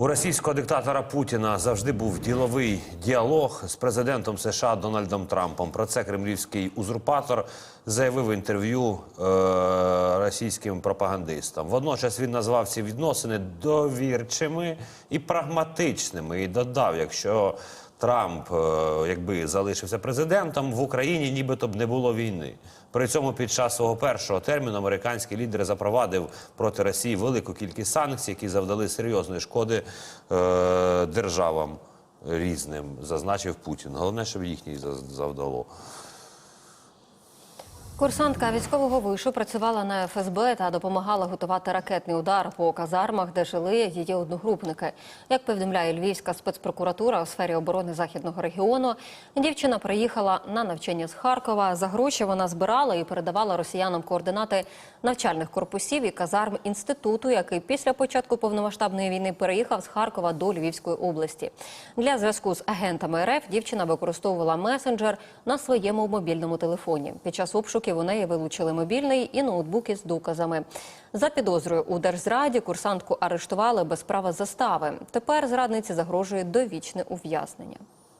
У російського диктатора Путіна завжди був діловий діалог з президентом США Дональдом Трампом. Про це кремлівський узурпатор заявив в інтерв'ю е, російським пропагандистам. Водночас він назвав ці відносини довірчими і прагматичними і додав, якщо Трамп, е, якби залишився президентом, в Україні нібито б не було війни. При цьому під час свого першого терміну американський лідер запровадив проти Росії велику кількість санкцій, які завдали серйозної шкоди е, державам різним, зазначив Путін. Головне, щоб їхній за- завдало. Курсантка військового вишу працювала на ФСБ та допомагала готувати ракетний удар по казармах, де жили її одногрупники. Як повідомляє Львівська спецпрокуратура у сфері оборони західного регіону, дівчина приїхала на навчання з Харкова. За гроші вона збирала і передавала росіянам координати навчальних корпусів і казарм інституту, який після початку повномасштабної війни переїхав з Харкова до Львівської області. Для зв'язку з агентами РФ дівчина використовувала месенджер на своєму мобільному телефоні. Під час обшуків у неї вилучили мобільний і ноутбуки з доказами. За підозрою у держзраді курсантку арештували без права застави. Тепер зрадниці загрожує довічне ув'язнення.